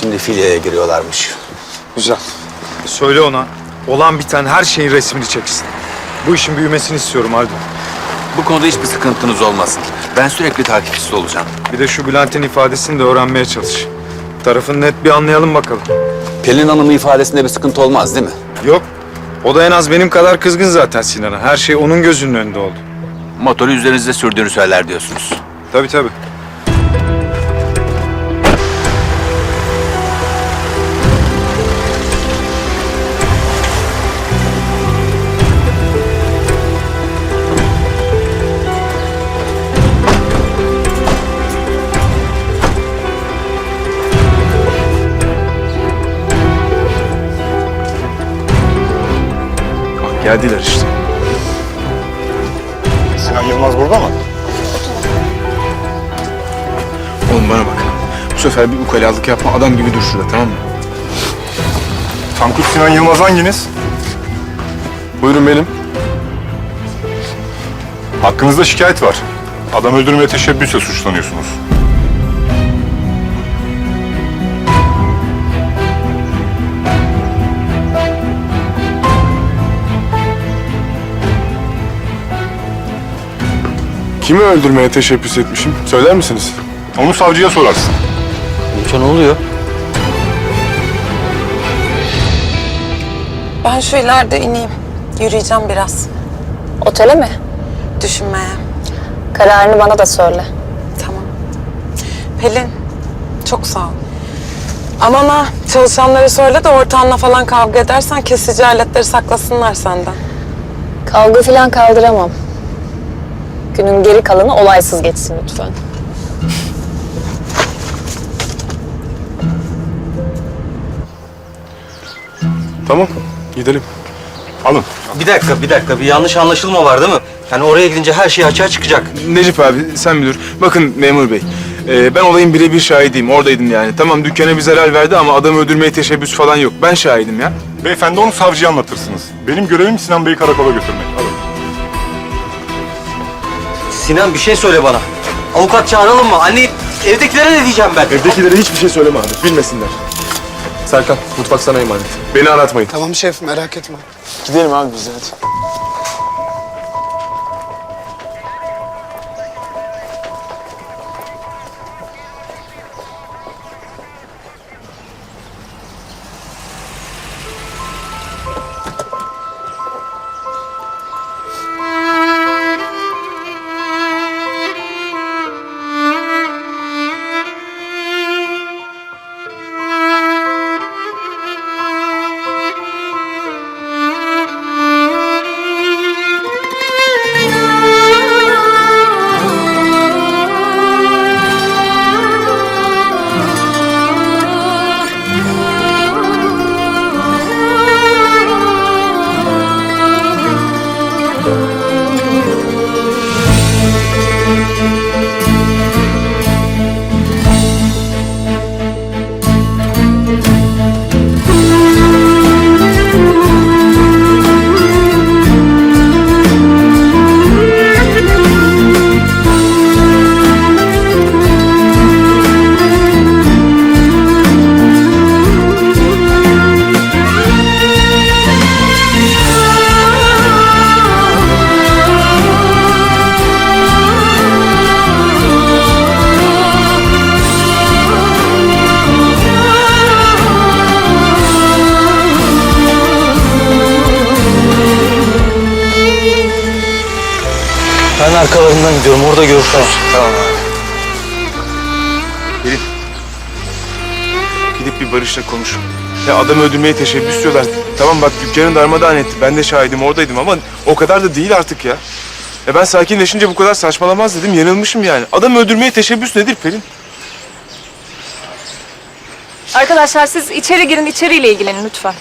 Şimdi filyaya giriyorlarmış. Güzel. Söyle ona. Olan biten her şeyin resmini çeksin. Bu işin büyümesini istiyorum Haldun. Bu konuda hiçbir sıkıntınız olmasın. Ben sürekli takipçisi olacağım. Bir de şu Bülent'in ifadesini de öğrenmeye çalış. Tarafını net bir anlayalım bakalım. Pelin Hanım'ın ifadesinde bir sıkıntı olmaz değil mi? Yok. O da en az benim kadar kızgın zaten Sinan'a. Her şey onun gözünün önünde oldu. Motoru üzerinizde sürdüğünü söyler diyorsunuz. Tabii tabii. Geldiler işte. Sinan Yılmaz burada mı? Oğlum bana bak. Bu sefer bir ukalalık yapma. Adam gibi dur şurada tamam mı? Tankut Sinan Yılmaz hanginiz? Buyurun benim. Hakkınızda şikayet var. Adam öldürmeye teşebbüsle suçlanıyorsunuz. Kimi öldürmeye teşebbüs etmişim? Söyler misiniz? Onu savcıya sorarsın. Ben şu ileride ineyim. Yürüyeceğim biraz. Otele mi? Düşünmeye. Kararını bana da söyle. Tamam. Pelin, çok sağ ol. Aman ha, çalışanlara söyle de ortağınla falan kavga edersen kesici aletleri saklasınlar senden. Kavga falan kaldıramam. Günün geri kalanı olaysız geçsin lütfen. Tamam. Gidelim. Alın. Bir dakika, bir dakika. Bir yanlış anlaşılma var değil mi? Yani oraya gidince her şey açığa çıkacak. Necip abi sen bir dur. Bakın memur bey. e, ben olayın birebir şahidiyim. Oradaydım yani. Tamam dükkana bir zarar verdi ama adamı öldürmeye teşebbüs falan yok. Ben şahidim ya. Beyefendi onu savcıya anlatırsınız. Benim görevim Sinan Bey'i karakola götürmek. Sinan bir şey söyle bana. Avukat çağıralım mı? Anne evdekilere ne diyeceğim ben? Evdekilere hiçbir şey söyleme abi. Bilmesinler. Serkan mutfak sana emanet. Beni aratmayın. Tamam şef merak etme. Gidelim abi biz hadi. Pelin. Gidip bir Barış'la konuş. Ya adamı öldürmeye teşebbüs diyorlar. Tamam bak dükkanı darmadağın etti. Ben de şahidim oradaydım ama o kadar da değil artık ya. Ya ben sakinleşince bu kadar saçmalamaz dedim. Yanılmışım yani. Adamı öldürmeye teşebbüs nedir Pelin? Arkadaşlar siz içeri girin, içeriyle ilgilenin lütfen.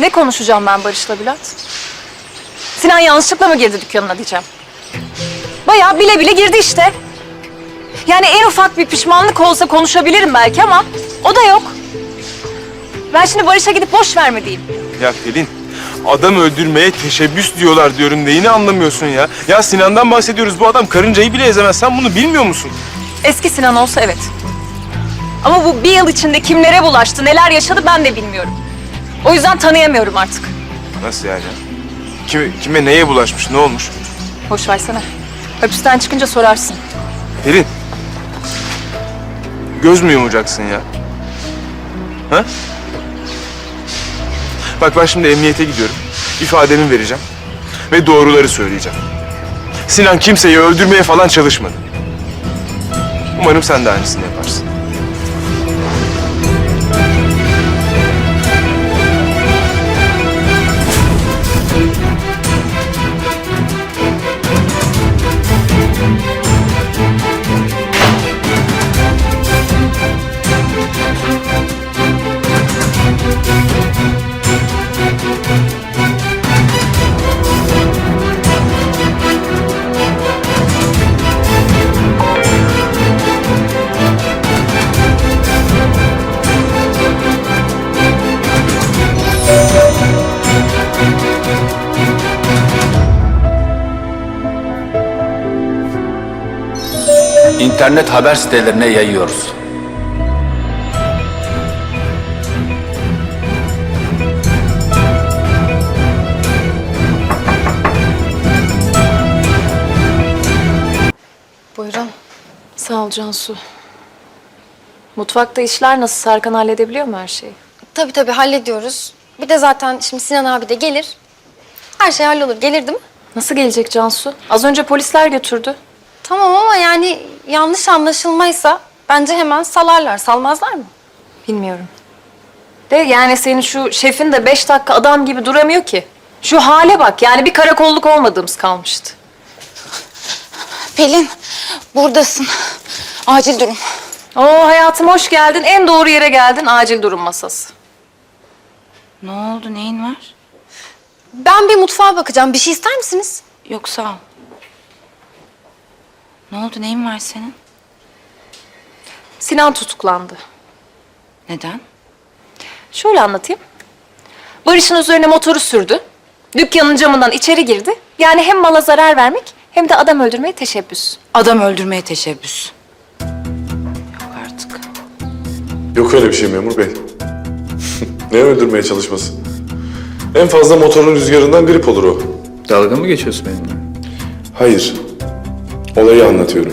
Ne konuşacağım ben Barış'la Bülent? Sinan yanlışlıkla mı girdi dükkanına diyeceğim. Bayağı bile bile girdi işte. Yani en ufak bir pişmanlık olsa konuşabilirim belki ama o da yok. Ben şimdi Barış'a gidip boş verme diyeyim. Ya Pelin, adam öldürmeye teşebbüs diyorlar diyorum. Neyini anlamıyorsun ya? Ya Sinan'dan bahsediyoruz. Bu adam karıncayı bile ezemez. Sen bunu bilmiyor musun? Eski Sinan olsa evet. Ama bu bir yıl içinde kimlere bulaştı, neler yaşadı ben de bilmiyorum. O yüzden tanıyamıyorum artık. Nasıl yani? Kime, kime neye bulaşmış, ne olmuş? Boş versene. Hapisten çıkınca sorarsın. Pelin. Göz mü yumacaksın ya? Ha? Bak ben şimdi emniyete gidiyorum. İfademi vereceğim. Ve doğruları söyleyeceğim. Sinan kimseyi öldürmeye falan çalışmadı. Umarım sen de aynısını yaparsın. İnternet haber sitelerine yayıyoruz. Buyurun. Sağ ol Cansu. Mutfakta işler nasıl? Serkan halledebiliyor mu her şeyi? Tabii tabii hallediyoruz. Bir de zaten şimdi Sinan abi de gelir. Her şey hallolur. Gelir değil mi? Nasıl gelecek Cansu? Az önce polisler götürdü. Tamam ama yani yanlış anlaşılmaysa bence hemen salarlar. Salmazlar mı? Bilmiyorum. De yani senin şu şefin de beş dakika adam gibi duramıyor ki. Şu hale bak yani bir karakolluk olmadığımız kalmıştı. Pelin buradasın. Acil durum. Oo hayatım hoş geldin. En doğru yere geldin. Acil durum masası. Ne oldu? Neyin var? Ben bir mutfağa bakacağım. Bir şey ister misiniz? Yok sağ ol. Ne oldu? Neyin var senin? Sinan tutuklandı. Neden? Şöyle anlatayım. Barış'ın üzerine motoru sürdü. Dükkanın camından içeri girdi. Yani hem mala zarar vermek hem de adam öldürmeye teşebbüs. Adam öldürmeye teşebbüs. Yok artık. Yok öyle bir şey memur bey. ne öldürmeye çalışması? En fazla motorun rüzgarından grip olur o. Dalga mı geçiyorsun benimle? Hayır. Olayı anlatıyorum.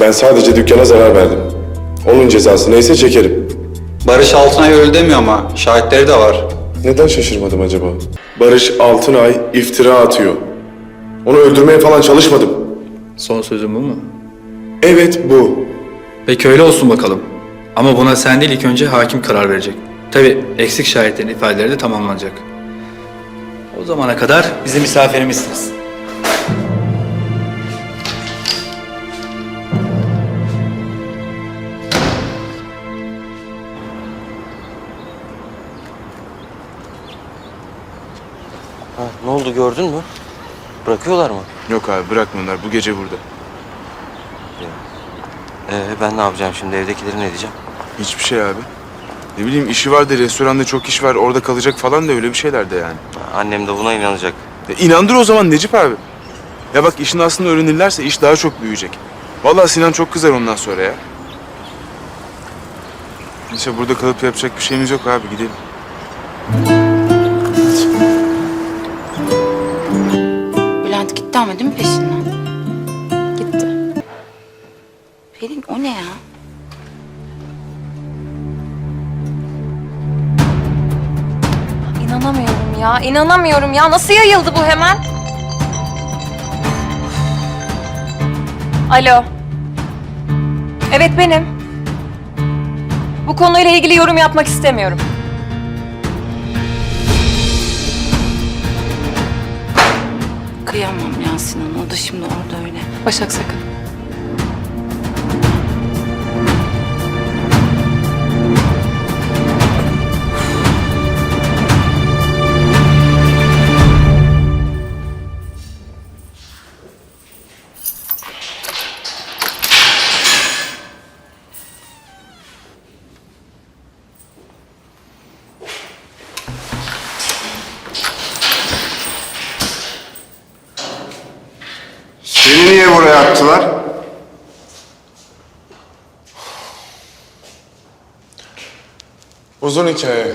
Ben sadece dükkana zarar verdim. Onun cezası neyse çekerim. Barış Altınay öyle demiyor ama şahitleri de var. Neden şaşırmadım acaba? Barış Altınay iftira atıyor. Onu öldürmeye falan çalışmadım. Son sözün bu mu? Evet bu. Peki öyle olsun bakalım. Ama buna sen değil ilk önce hakim karar verecek. Tabii eksik şahitlerin ifadeleri de tamamlanacak. O zamana kadar bizim misafirimizsiniz. Ne oldu gördün mü? Bırakıyorlar mı? Yok abi bırakmıyorlar. Bu gece burada. Ee, ben ne yapacağım şimdi? Evdekileri ne diyeceğim? Hiçbir şey abi. Ne bileyim işi var da restoranda çok iş var. Orada kalacak falan da öyle bir şeyler de yani. Annem de buna inanacak. Ya inandır o zaman Necip abi. Ya bak işin aslını öğrenirlerse iş daha çok büyüyecek. Vallahi Sinan çok kızar ondan sonra ya. Neyse burada kalıp yapacak bir şeyimiz yok abi gidelim. Ama değil mi peşinden? Gitti. Pelin o ne ya? İnanamıyorum ya. inanamıyorum ya. Nasıl yayıldı bu hemen? Alo. Evet benim. Bu konuyla ilgili yorum yapmak istemiyorum. Kıyamam ya Sinan. O da şimdi orada öyle. Başak sakın. yaptılar. Uzun hikaye.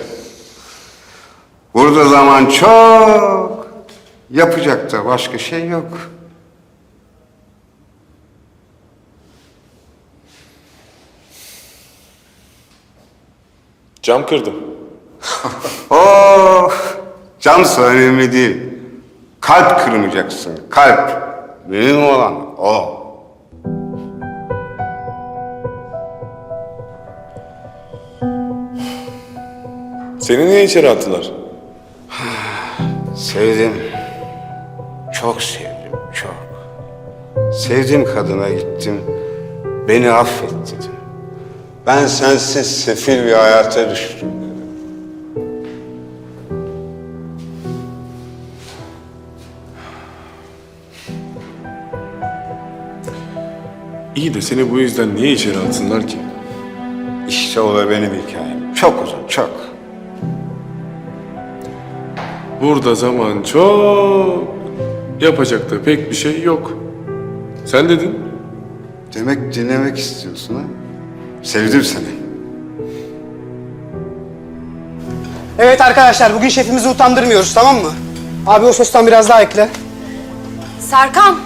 Burada zaman çok. Yapacak da başka şey yok. Cam kırdım. oh, cam önemli değil. Kalp kırmayacaksın, kalp. Benim olan o. Seni niye içeri attılar? Sevdim. Çok sevdim, çok. Sevdiğim kadına gittim. Beni affet dedim. Ben sensiz sefil bir hayata düştüm İyi de seni bu yüzden niye içeri atsınlar ki? İşte o da benim hikayem. Çok uzun, çok. Burada zaman çok. Yapacak da pek bir şey yok. Sen dedin. Demek dinlemek istiyorsun ha? Sevdim seni. Evet arkadaşlar bugün şefimizi utandırmıyoruz tamam mı? Abi o sostan biraz daha ekle. Serkan!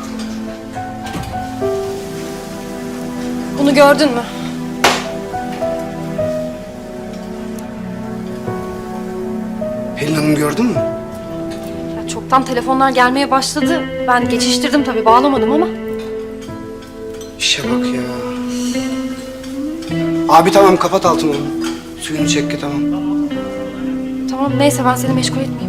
Bunu gördün mü? Pelin Hanım gördün mü? Ya çoktan telefonlar gelmeye başladı. Ben geçiştirdim tabii, bağlamadım ama. İşe bak ya. Abi tamam kapat altını onu. Suyunu çek ki tamam. Tamam neyse ben seni meşgul etmeyeyim.